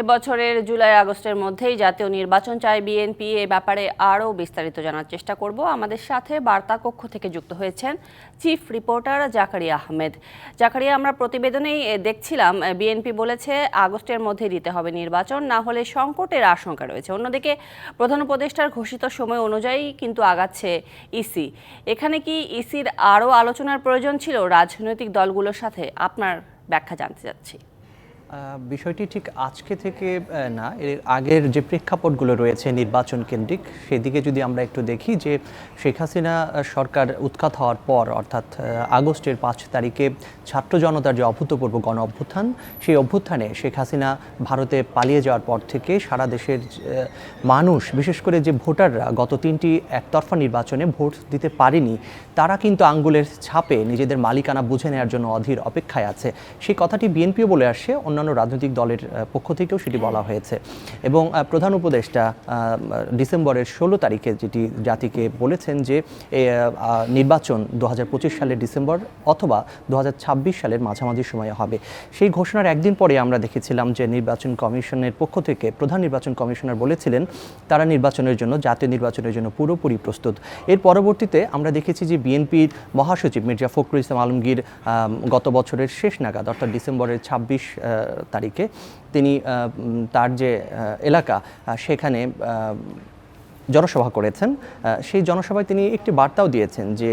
এবছরের জুলাই, আগস্টের মধ্যেই জাতীয় নির্বাচন চায় বিএনপি। এ ব্যাপারে আরও বিস্তারিত জানার চেষ্টা করব। আমাদের সাথে বার্তা কক্ষ থেকে যুক্ত হয়েছেন চিফ রিপোর্টার জাকারিয়া আহমেদ। জাকারিয়া, আমরা প্রতিবেদনেই দেখছিলাম বিএনপি বলেছে আগস্টের মধ্যে দিতে হবে নির্বাচন, না হলে সংকটের আশঙ্কা রয়েছে। অন্যদিকে প্রধান উপদেষ্টার ঘোষিত সময় অনুযায়ী কিন্তু আগাচ্ছে ইসি। এখানে কি ইসির আরও আলোচনার প্রয়োজন ছিল? রাজনৈতিক দলগুলোর সাথে আপনার ব্যাখ্যা জানতে চাচ্ছি। বিষয়টি ঠিক আজকে থেকে না, এর আগের যে প্রেক্ষাপটগুলো রয়েছে নির্বাচন কেন্দ্রিক, সেদিকে যদি আমরা একটু দেখি যে শেখ হাসিনা সরকার উৎখাত হওয়ার পর, অর্থাৎ আগস্টের পাঁচ তারিখে ছাত্র জনতার যে অভূতপূর্ব গণ অভ্যুত্থান, সেই অভ্যুত্থানে শেখ হাসিনা ভারতে পালিয়ে যাওয়ার পর থেকে সারা দেশের মানুষ, বিশেষ করে যে ভোটাররা, গত তিনটি একতরফা নির্বাচনে ভোট দিতে পারেনি, তারা কিন্তু আঙ্গুলের ছাপে নিজেদের মালিকানা বুঝে নেওয়ার জন্য অধীর অপেক্ষায় আছে। সেই কথাটি বিএনপিও বলে আসছে অন্যান্য রাজনৈতিক দলের পক্ষ থেকেও সেটি বলা হয়েছে। এবং প্রধান উপদেষ্টা ডিসেম্বরের ষোলো তারিখে যেটি জাতিকে বলেছেন যে নির্বাচন দু হাজার পঁচিশ সালের ডিসেম্বর অথবা দু হাজার ছাব্বিশ সালের মাঝামাঝি সময়ে হবে। সেই ঘোষণার একদিন পরে আমরা দেখেছিলাম যে, নির্বাচন কমিশনের পক্ষ থেকে প্রধান নির্বাচন কমিশনার বলেছিলেন, তারা নির্বাচনের জন্য, জাতীয় নির্বাচনের জন্য পুরোপুরি প্রস্তুত। এর পরবর্তীতে আমরা দেখেছি যে, বিএনপির মহাসচিব মির্জা ফখরুল ইসলাম আলমগীর গত বছরের শেষ নাগাদ, অর্থাৎ ডিসেম্বরের ছাব্বিশ তারিখে তিনি তার যে এলাকা সেখানে জনসভা করেছেন। সেই জনসভায় তিনি একটি বার্তাও দিয়েছেন যে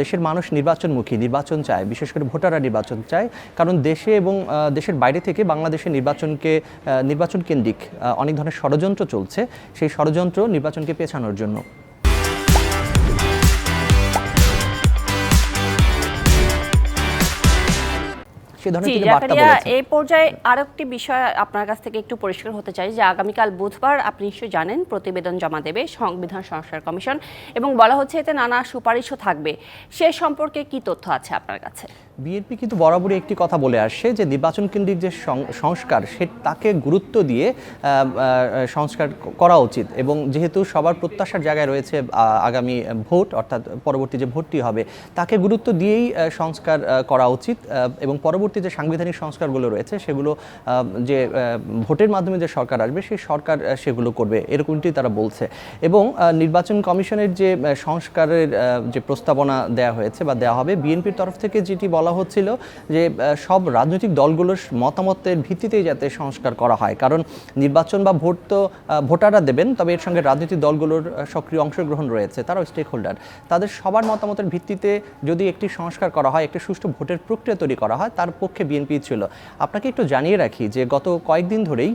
দেশের মানুষ নির্বাচনমুখী নির্বাচন চায়, বিশেষ করে ভোটাররা নির্বাচন চায়। কারণ দেশে এবং দেশের বাইরে থেকে বাংলাদেশের নির্বাচনকে নির্বাচন কেন্দ্রিক অনেক ধরনের ষড়যন্ত্র চলছে। সেই ষড়যন্ত্র নির্বাচনকে পেছানোর জন্য। সে ধরনের তিনি বার্তা বলেছেন। এই পর্যায়ে আরেকটি বিষয় আপনার কাছ থেকে একটু পরিষ্কার হতে চাই যে আগামীকাল বুধবার আপনি নিশ্চয়ই জানেন প্রতিবেদন জমা দেবে সংবিধান সংস্কার কমিশন এবং বলা হচ্ছে এতে নানা সুপারিশও থাকবে। সে সম্পর্কে কি তথ্য আছে আপনার কাছে? বিএনপি কিন্তু বরাবরই একটি কথা বলে আসছে যে নির্বাচন কেন্দ্রিক যে সংস্কার সে তাকে গুরুত্ব দিয়ে সংস্কার করা উচিত এবং যেহেতু সবার প্রত্যাশার জায়গায় রয়েছে আগামী ভোট অর্থাৎ পরবর্তী যে ভোটটি হবে তাকে গুরুত্ব দিয়েই সংস্কার করা উচিত এবং পরবর্তী যে সাংবিধানিক সংস্কারগুলো রয়েছে, সেগুলো যে ভোটের মাধ্যমে যে সরকার আসবে, সেই সরকার সেগুলো করবে, এরকমটি তারা বলছে। এবং নির্বাচন কমিশনের যে সংস্কারের যে প্রস্তাবনা দেওয়া হয়েছে বা দেওয়া হবে, বিএনপির তরফ থেকে যেটি বলা হচ্ছিল যে সব রাজনৈতিক দলগুলোর মতামতের ভিত্তিতেই যাতে সংস্কার করা হয়। কারণ নির্বাচন বা ভোট তো ভোটাররা দেবেন, তবে এর সঙ্গে রাজনৈতিক দলগুলোর সক্রিয় অংশগ্রহণ রয়েছে, তারাও স্টেক হোল্ডার তাদের সবার মতামতের ভিত্তিতে যদি একটি সংস্কার করা হয়, একটি সুষ্ঠু ভোটের প্রক্রিয়া তৈরি করা হয়, তার পক্ষে বিএনপি ছিল। আপনাকে একটু জানিয়ে রাখি যে গত কয়েকদিন ধরেই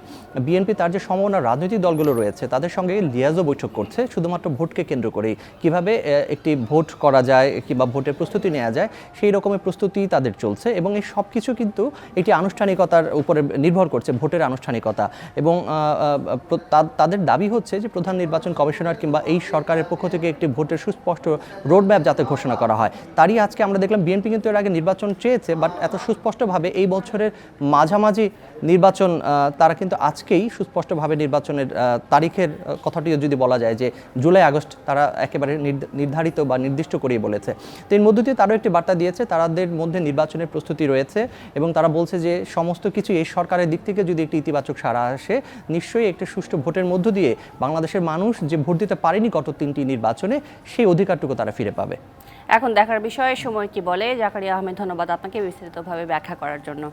বিএনপি তার যে সমমনা রাজনৈতিক দলগুলো রয়েছে, তাদের সঙ্গে লিয়াজও বৈঠক করছে। শুধুমাত্র ভোটকে কেন্দ্র করেই। কীভাবে একটি ভোট করা যায় কিংবা ভোটের প্রস্তুতি নেওয়া যায়, সেই রকমের প্রস্তুতি তাদের চলছে এবং এই সব কিছু কিন্তু একটি আনুষ্ঠানিকতার উপরে নির্ভর করছে, ভোটের আনুষ্ঠানিকতা। এবং তাদের দাবি হচ্ছে যে প্রধান নির্বাচন কমিশনার কিংবা এই সরকারের পক্ষ থেকে একটি ভোটের সুস্পষ্ট রোডম্যাপ যাতে ঘোষণা করা হয়। তারই আজকে আমরা দেখলাম বিএনপি কিন্তু এর আগে নির্বাচন চেয়েছে, বাট এত সুস্পষ্টভাবে এই বছরের মাঝামাঝি নির্বাচন তারা কিন্তু আজকেই সুস্পষ্টভাবে নির্বাচনের তারিখের কথাটিও যদি বলা যায় যে জুলাই, আগস্ট তারা একেবারে নির্ধারিত বা নির্দিষ্ট করেই বলেছে। তো এর মধ্য দিয়ে তারও একটি বার্তা দিয়েছে তাদের মধ্যে নির্বাচনের প্রস্তুতি রয়েছে এবং তারা বলছে যে সমস্ত কিছু এই সরকারের দিক থেকে যদি একটি ইতিবাচক সাড়া আসে, নিশ্চয়ই একটি সুষ্ঠু ভোটের মধ্য দিয়ে বাংলাদেশের মানুষ যে ভোট দিতে পারেনি গত তিনটি নির্বাচনে, সেই অধিকারটুকু তারা ফিরে পাবে। এখন দেখার বিষয়ে, সময় কি বলে? জাকারিয়া আহমেদ, ধন্যবাদ আপনাকে। বিস্তারিতভাবে ব্যাখ্যা করার জন্য।